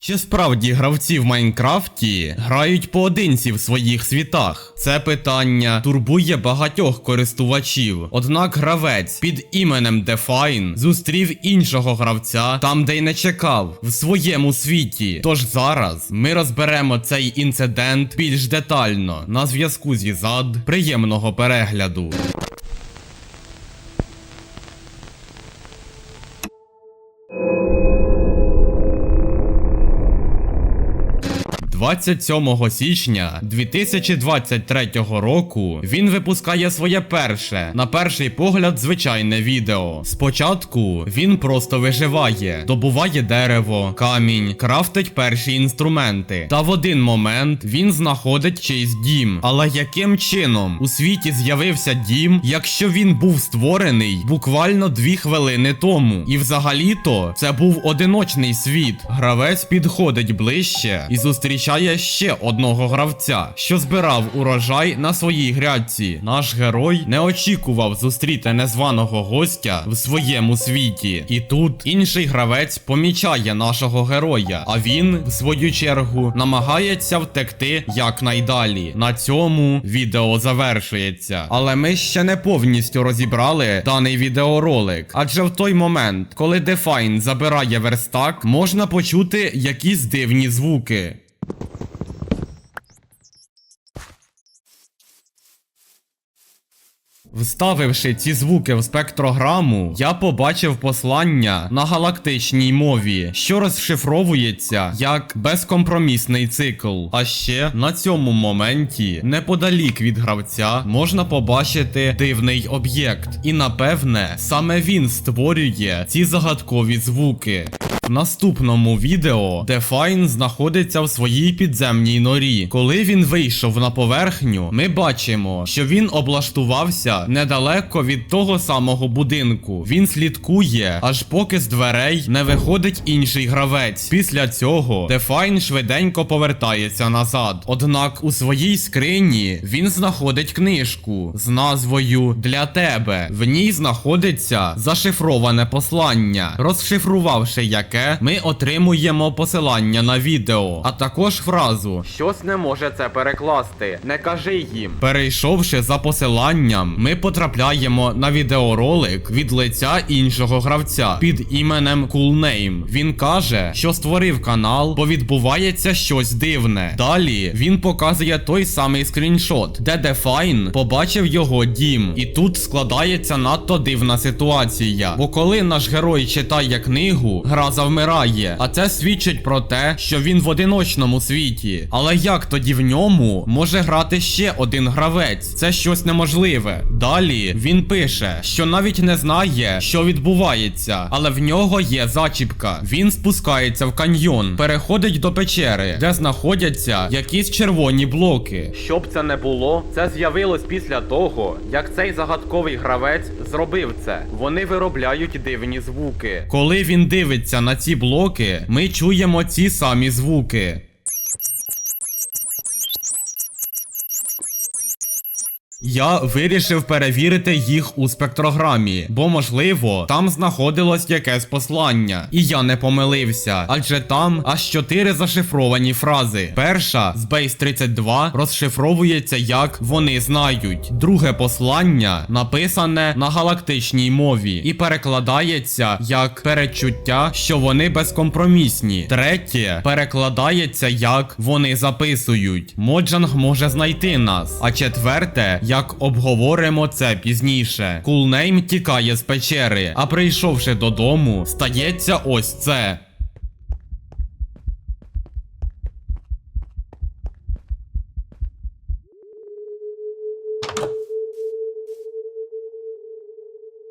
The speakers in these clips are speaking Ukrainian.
Чи справді гравці в Майнкрафті грають поодинці в своїх світах? Це питання турбує багатьох користувачів. Однак гравець під іменем Define зустрів іншого гравця там, де й не чекав, в своєму світі. Тож зараз ми розберемо цей інцидент більш детально. На зв'язку зі зад приємного перегляду. – 27 січня 2023 року він випускає своє перше, на перший погляд, звичайне відео. Спочатку він просто виживає, добуває дерево, камінь, крафтить перші інструменти. Та в один момент він знаходить чийсь дім. Але яким чином у світі з'явився дім, якщо він був створений буквально дві хвилини тому? І взагалі-то це був одиночний світ. Гравець підходить ближче і зустрічає ще одного гравця, що збирав урожай на своїй грядці. Наш герой не очікував зустріти незваного гостя в своєму світі. І тут інший гравець помічає нашого героя, а він, в свою чергу, намагається втекти якнайдалі. На цьому відео завершується. Але ми ще не повністю розібрали даний відеоролик. Адже в той момент, коли Define забирає верстак, можна почути якісь дивні звуки. Вставивши ці звуки в спектрограму, я побачив послання на галактичній мові, що розшифровується як безкомпромісний цикл. А ще на цьому моменті, неподалік від гравця, можна побачити дивний об'єкт. І напевне, саме він створює ці загадкові звуки. Наступному відео Define знаходиться в своїй підземній норі. Коли він вийшов на поверхню, ми бачимо, що він облаштувався недалеко від того самого будинку. Він слідкує, аж поки з дверей не виходить інший гравець. Після цього Define швиденько повертається назад. Однак у своїй скрині він знаходить книжку з назвою Для тебе. В ній знаходиться зашифроване послання. Розшифрувавши яке, ми отримуємо посилання на відео, а також фразу Щось не може це перекласти. Не кажи їм. Перейшовши за посиланням, ми потрапляємо на відеоролик від лиця іншого гравця під іменем Coolname. Він каже, що створив канал, бо відбувається щось дивне. Далі він показує той самий скріншот, де Define побачив його дім. І тут складається надто дивна ситуація. Бо коли наш герой читає книгу, гра завмирає. А це свідчить про те, що він в одиночному світі. Але як тоді в ньому може грати ще один гравець? Це щось неможливе. Далі він пише, що навіть не знає, що відбувається, але в нього є зачіпка. Він спускається в каньйон, переходить до печери, де знаходяться якісь червоні блоки. Щоб це не було, це з'явилось після того, як цей загадковий гравець зробив це. Вони виробляють дивні звуки. Коли він дивиться на ці блоки, ми чуємо ці самі звуки. Я вирішив перевірити їх у спектрограмі, бо можливо там знаходилось якесь послання, і я не помилився, адже там аж чотири зашифровані фрази. Перша з Base 32 розшифровується як вони знають. Друге послання написане на галактичній мові і перекладається як передчуття, що вони безкомпромісні. Третє перекладається як вони записують. Моджанг може знайти нас. А четверте, як обговоримо це пізніше. Кулнейм тікає з печери, а прийшовши додому, стається ось це.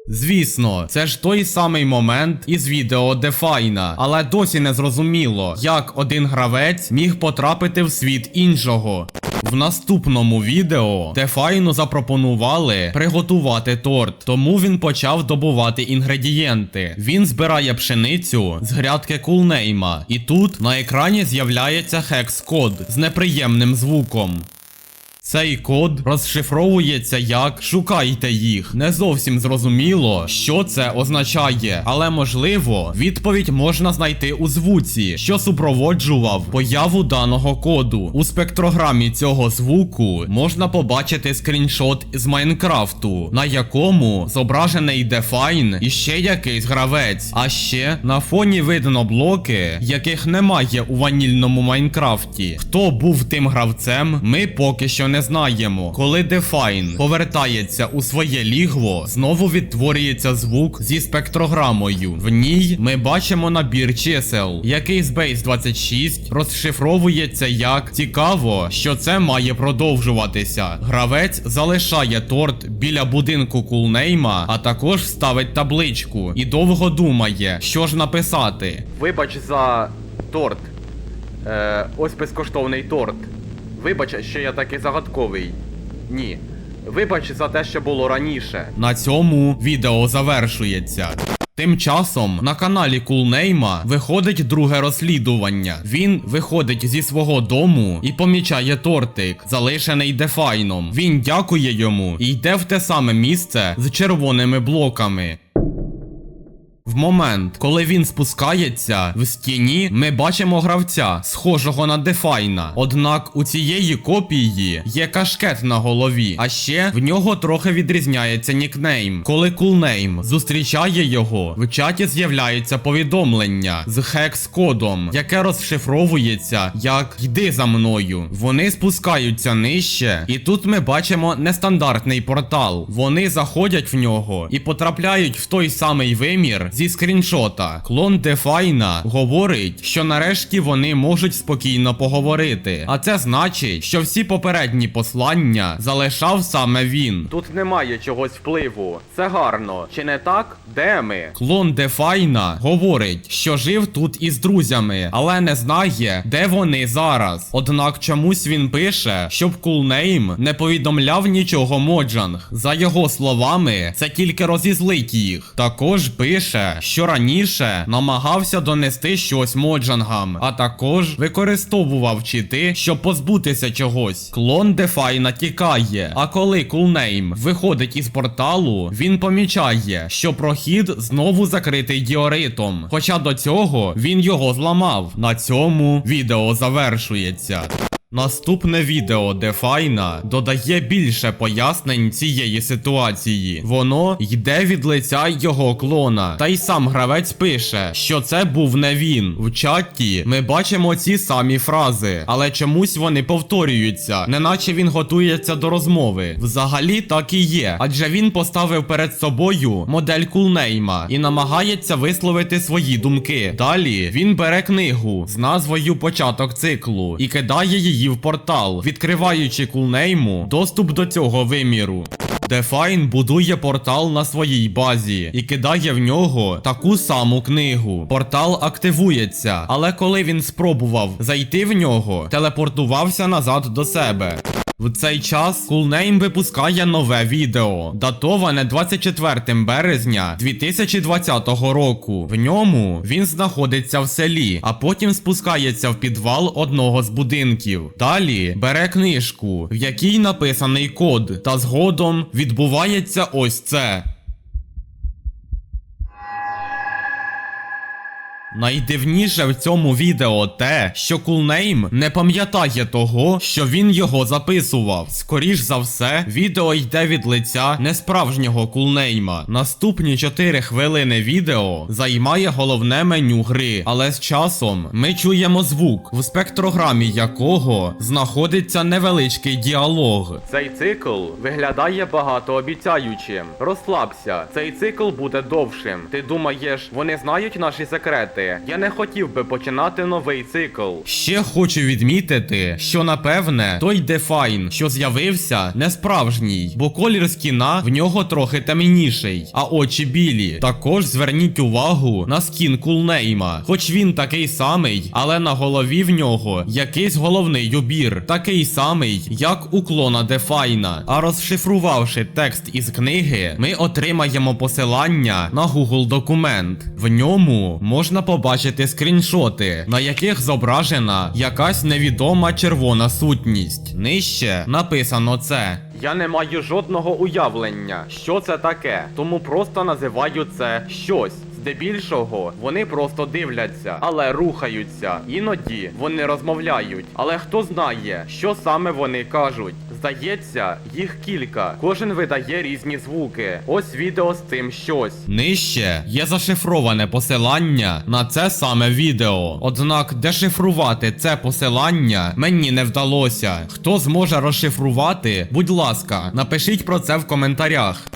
Звісно, це ж той самий момент із відео Дефайна, але досі не зрозуміло, як один гравець міг потрапити в світ іншого. В наступному відео Дефайну запропонували приготувати торт, тому він почав добувати інгредієнти. Він збирає пшеницю з грядки кулнейма, і тут на екрані з'являється хекс-код з неприємним звуком. Цей код розшифровується як шукайте їх. Не зовсім зрозуміло, що це означає, але можливо, відповідь можна знайти у звуці, що супроводжував появу даного коду. У спектрограмі цього звуку можна побачити скріншот з Майнкрафту, на якому зображений Define і ще якийсь гравець. А ще на фоні видно блоки, яких немає у ванільному Майнкрафті. Хто був тим гравцем, ми поки що не знаємо. Коли Define повертається у своє лігво, знову відтворюється звук зі спектрограмою. В ній ми бачимо набір чисел, який з Base 26 розшифровується як цікаво, що це має продовжуватися. Гравець залишає торт біля будинку кулнейма, а також ставить табличку і довго думає, що ж написати. Вибач за торт. Е, ось безкоштовний торт. Вибач, що я такий загадковий. Ні. Вибач за те, що було раніше. На цьому відео завершується. Тим часом на каналі Кулнейма виходить друге розслідування. Він виходить зі свого дому і помічає тортик, залишений Дефайном. Він дякує йому і йде в те саме місце з червоними блоками. В момент, коли він спускається в стіні, ми бачимо гравця, схожого на Дефайна. Однак у цієї копії є кашкет на голові, а ще в нього трохи відрізняється нікнейм. Коли кулнейм зустрічає його, в чаті з'являється повідомлення з хекс-кодом, яке розшифровується як Йди за мною. Вони спускаються нижче, і тут ми бачимо нестандартний портал. Вони заходять в нього і потрапляють в той самий вимір зі скріншота. Клон Дефайна говорить, що нарешті вони можуть спокійно поговорити. А це значить, що всі попередні послання залишав саме він. Тут немає чогось впливу. Це гарно. Чи не так? Де ми? Клон Дефайна говорить, що жив тут із друзями, але не знає, де вони зараз. Однак чомусь він пише, щоб кулнейм не повідомляв нічого Моджанг. За його словами, це тільки розізлить їх. Також пише, що раніше намагався донести щось Моджангам, а також використовував чити, щоб позбутися чогось. Клон Дефайна тікає. А коли кулнейм виходить із порталу, він помічає, що прохід знову закритий діоритом. Хоча до цього він його зламав. На цьому відео завершується. Наступне відео Дефайна додає більше пояснень цієї ситуації. Воно йде від лиця його клона. Та й сам гравець пише, що це був не він. В чаті ми бачимо ці самі фрази, але чомусь вони повторюються, неначе він готується до розмови. Взагалі так і є, адже він поставив перед собою модель кулнейма і намагається висловити свої думки. Далі він бере книгу з назвою Початок циклу і кидає її в портал, відкриваючи кулнейму доступ до цього виміру. Дефайн будує портал на своїй базі і кидає в нього таку саму книгу. Портал активується, але коли він спробував зайти в нього, телепортувався назад до себе. В цей час Coolname випускає нове відео, датоване 24 березня 2020 року. В ньому він знаходиться в селі, а потім спускається в підвал одного з будинків. Далі бере книжку, в якій написаний код, та згодом відбувається ось це. Найдивніше в цьому відео те, що Кулнейм не пам'ятає того, що він його записував. Скоріш за все, відео йде від лиця несправжнього кулнейма. Наступні 4 хвилини відео займає головне меню гри, але з часом ми чуємо звук, в спектрограмі якого знаходиться невеличкий діалог. Цей цикл виглядає багатообіцяючим. Розслабся, цей цикл буде довшим. Ти думаєш, вони знають наші секрети? Я не хотів би починати новий цикл. Ще хочу відмітити, що напевне той дефайн, що з'явився, не справжній, бо колір скіна в нього трохи темніший, а очі білі. Також зверніть увагу на скін кулнейма, хоч він такий самий, але на голові в нього якийсь головний убір, такий самий, як у клона Дефайна. А розшифрувавши текст із книги, ми отримаємо посилання на Google документ. В ньому можна побачити побачити скріншоти, на яких зображена якась невідома червона сутність. Нижче написано це. Я не маю жодного уявлення, що це таке, тому просто називаю це щось. Здебільшого вони просто дивляться, але рухаються. Іноді вони розмовляють. Але хто знає, що саме вони кажуть? Здається, їх кілька. Кожен видає різні звуки. Ось відео з цим щось. Нижче є зашифроване посилання на це саме відео. Однак дешифрувати це посилання мені не вдалося. Хто зможе розшифрувати, будь ласка, напишіть про це в коментарях.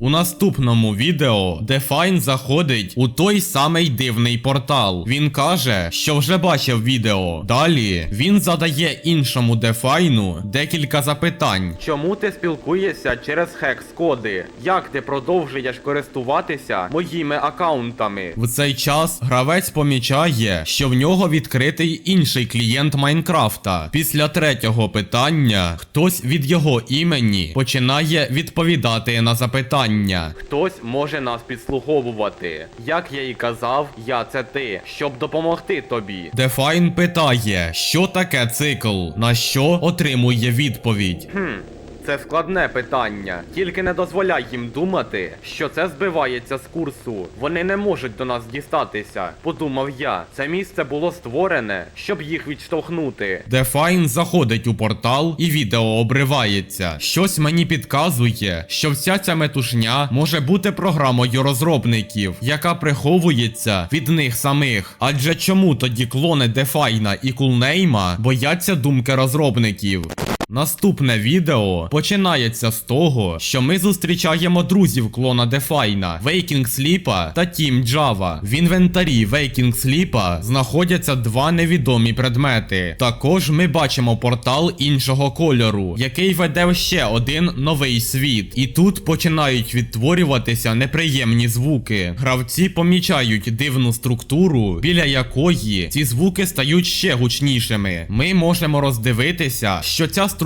У наступному відео Define заходить у той самий дивний портал. Він каже, що вже бачив відео. Далі він задає іншому Define декілька запитань. Чому ти спілкуєшся через хекс-коди? Як ти продовжуєш користуватися моїми аккаунтами? В цей час гравець помічає, що в нього відкритий інший клієнт Майнкрафта. Після третього питання хтось від його імені починає відповідати на запитання. Хтось може нас підслуховувати. Як я і казав, я це ти, щоб допомогти тобі. Дефайн питає, що таке цикл, на що отримує відповідь. Хм. Це складне питання, тільки не дозволяй їм думати, що це збивається з курсу. Вони не можуть до нас дістатися. Подумав я, це місце було створене, щоб їх відштовхнути. Дефайн заходить у портал і відео обривається. Щось мені підказує, що вся ця метушня може бути програмою розробників, яка приховується від них самих. Адже чому тоді клони Дефайна і Кулнейма бояться думки розробників? Наступне відео починається з того, що ми зустрічаємо друзів клона Дефайна, Вейкінг Сліпа та Тім Джава. В інвентарі Вейкінг Сліпа знаходяться два невідомі предмети. Також ми бачимо портал іншого кольору, який веде ще один новий світ. І тут починають відтворюватися неприємні звуки. Гравці помічають дивну структуру, біля якої ці звуки стають ще гучнішими. Ми можемо роздивитися, що ця структура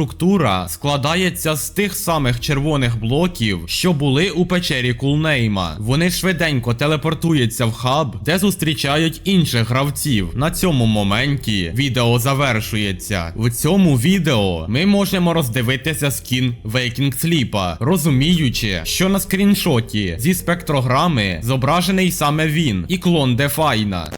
складається з тих самих червоних блоків, що були у печері Кулнейма. Вони швиденько телепортуються в хаб, де зустрічають інших гравців. На цьому моменті відео завершується. В цьому відео ми можемо роздивитися скін Waking Sleep, розуміючи, що на скріншоті зі спектрограми зображений саме він і клон Дефайна.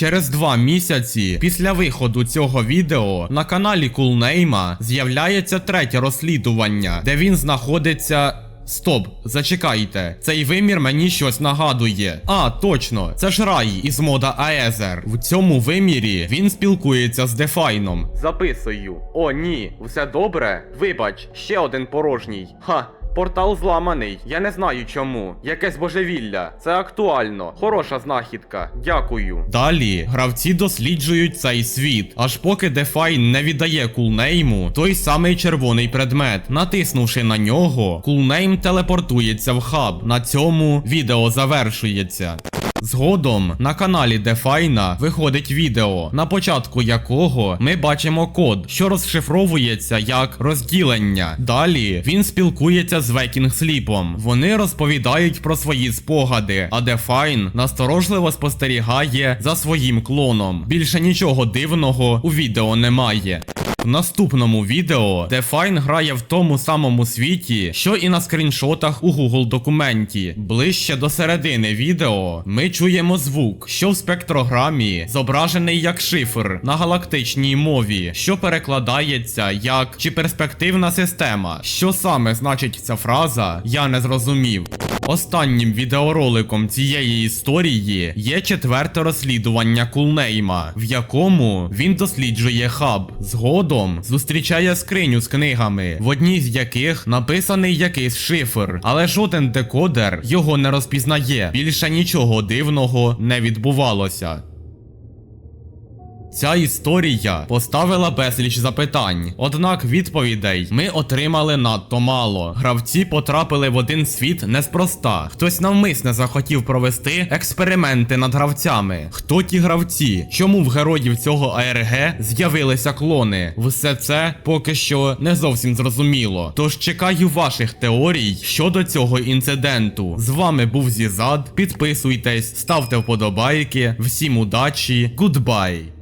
Через два місяці після виходу цього відео на каналі Кулнейма з'являється третє розслідування, де він знаходиться. Стоп, зачекайте, цей вимір мені щось нагадує. А, точно, це ж рай із мода Аезер. В цьому вимірі він спілкується з Дефайном. Записую. О, ні, все добре? Вибач, ще один порожній. Ха. Портал зламаний. Я не знаю чому. Якесь божевілля. Це актуально. Хороша знахідка. Дякую. Далі гравці досліджують цей світ, аж поки Дефайн не віддає кулнейму той самий червоний предмет. Натиснувши на нього, кулнейм телепортується в хаб. На цьому відео завершується. Згодом на каналі Дефайна виходить відео, на початку якого ми бачимо код, що розшифровується як розділення. Далі він спілкується з Векінг Сліпом. Вони розповідають про свої спогади, а Дефайн насторожливо спостерігає за своїм клоном. Більше нічого дивного у відео немає. В наступному відео Define грає в тому самому світі, що і на скріншотах у Google документі. Ближче до середини відео ми чуємо звук, що в спектрограмі зображений як шифр на галактичній мові, що перекладається як чи перспективна система. Що саме значить ця фраза, я не зрозумів. Останнім відеороликом цієї історії є четверте розслідування Кулнейма, в якому він досліджує хаб. Згодом зустрічає скриню з книгами, в одній з яких написаний якийсь шифр, але жоден декодер його не розпізнає. Більше нічого дивного не відбувалося. Ця історія поставила безліч запитань, однак відповідей ми отримали надто мало. Гравці потрапили в один світ неспроста. Хтось навмисне захотів провести експерименти над гравцями. Хто ті гравці? Чому в героїв цього АРГ з'явилися клони? Все це поки що не зовсім зрозуміло. Тож чекаю ваших теорій щодо цього інциденту. З вами був Зізад. Підписуйтесь, ставте вподобайки. Всім удачі, гудбай!